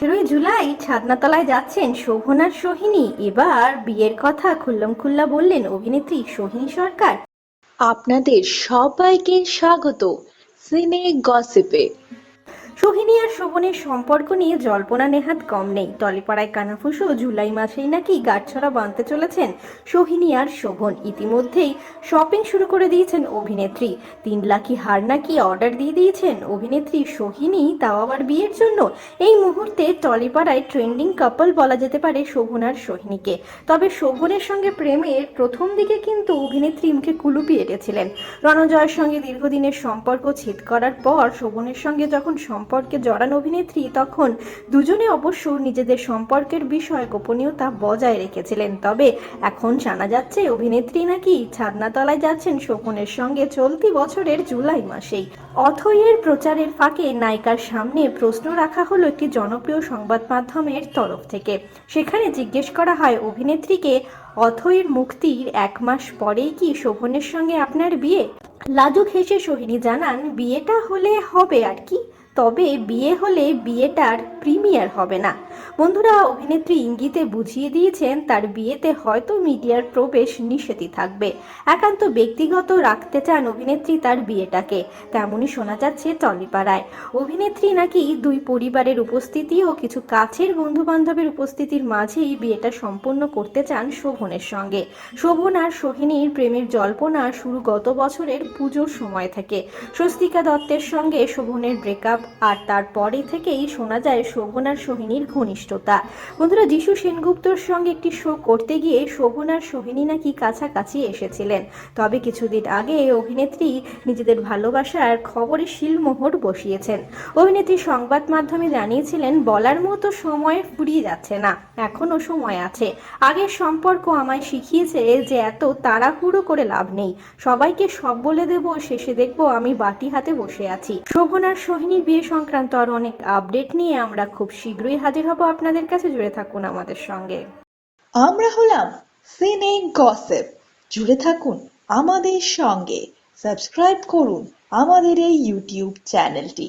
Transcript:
আঠেরোই জুলাই ছাদনাতলায় যাচ্ছেন শোভনার সোহিনী। এবার বিয়ের কথা খুল্লম খুল্লা বললেন অভিনেত্রী সোহিনী সরকার। আপনাদের সবাইকে স্বাগত। সিনে গসিপে। সোহিনী আর শোভনের সম্পর্ক নিয়ে জল্পনা নেহাত কম নেই। টলিপাড়ায় কানাফুসো জুলাই মাসেই নাকি গাঁটছড়া বাঁধতে চলেছেন সোহিনী আর শোভন। ইতিমধ্যেই শপিং শুরু করে দিয়েছেন অভিনেত্রী। তিন লাখি হার নাকি অর্ডার দিয়ে দিয়েছেন অভিনেত্রী সোহিনী, তাও আবার বিয়ের জন্য। এই মুহূর্তে টলিপাড়ায় ট্রেন্ডিং কাপল বলা যেতে পারে শোভন আর সোহিনীকে। তবে শোভনের সঙ্গে প্রেমের প্রথম দিকে কিন্তু অভিনেত্রী মুখে কুলুপি এঁটেছিলেন রণজয়ের সঙ্গে দীর্ঘদিনের সম্পর্ক ছেদ করার পর শোভনের সঙ্গে যখন সম্পর্কে জড়ান অভিনেত্রী তখন দুজনে অবশ্য নিজেদের সম্পর্কের বিষয়ে গোপনীয়তা বজায় রেখেছিলেন। তবে এখন জানা যাচ্ছে, অভিনেত্রী নাকি ছাদনাতলায় যাচ্ছেন শোভনের সঙ্গে চলতি বছরের জুলাই মাসেই। অথইয়ের প্রচারের ফাঁকে নায়িকার সামনে প্রশ্ন রাখা হলো একটি জনপ্রিয় সংবাদ মাধ্যমের তরফ থেকে। সেখানে জিজ্ঞেস করা হয়, অভিনেত্রীকে অথইয়ের মুক্তির এক মাস পরেই কি শোভনের সঙ্গে আপনার বিয়ে? লাজুক হেসে সোহিনী জানান, বিয়েটা হলে হবে আর কি। তবে বিয়ে হলে বিয়েটার প্রিমিয়ার হবে না। বন্ধুরা, অভিনেত্রী ইঙ্গিতে বুঝিয়ে দিয়েছেন, তার বিয়েতে হয়তো মিডিয়ার প্রবেশ নিষেধই থাকবে। একান্ত ব্যক্তিগত রাখতে চান অভিনেত্রী তার বিয়েটাকে। তেমনই শোনা যাচ্ছে টলিপাড়ায়। অভিনেত্রী নাকি দুই পরিবারের উপস্থিতি ও কিছু কাছের বন্ধু বান্ধবের উপস্থিতির মাঝেই বিয়েটা সম্পন্ন করতে চান শোভনের সঙ্গে। শোভন আর সোহিনীর প্রেমের জল্পনা শুরু গত বছরের পুজোর সময় থেকে। স্বস্তিকা দত্তের সঙ্গে শোভনের ব্রেকআপ আর তারপরে থেকেই শোনা যায় শোভন আর সোহিনীর ঘনিষ্ঠতা বন্ধুরা, যিশু সেনগুপ্তর সঙ্গে একটি শো করতে গিয়ে শোভন আর সোহিনী নাকি কাছাকাছি এসেছিলেন। তবে কিছুদিন আগে অভিনেত্রী নিজেদের ভালোবাসার খবরে শিলমোহর বসিয়েছেন। অভিনেত্রী সংবাদ মাধ্যমে জানিয়েছিলেন, বলার মতো সময় ফুরিয়ে যাচ্ছে না, এখনও সময় আছে। আগের সম্পর্ক আমায় শিখিয়েছে যে এত তাড়াহুড়ো করে লাভ নেই। সবাইকে সব বলে দেব, শেষে দেখব আমি বাটি হাতে বসে আছি। শোভন আর সোহিনীর বিয়ে সংক্রান্ত আর অনেক আপডেট নিয়ে আমরা খুব শীঘ্রই হাজির হব আপনাদের কাছে জুড়ে থাকুন আমাদের সঙ্গে। আমরা হলাম সিনে গসেপ জুড়ে থাকুন আমাদের সঙ্গে। সাবস্ক্রাইব করুন আমাদের এই ইউটিউব চ্যানেলটি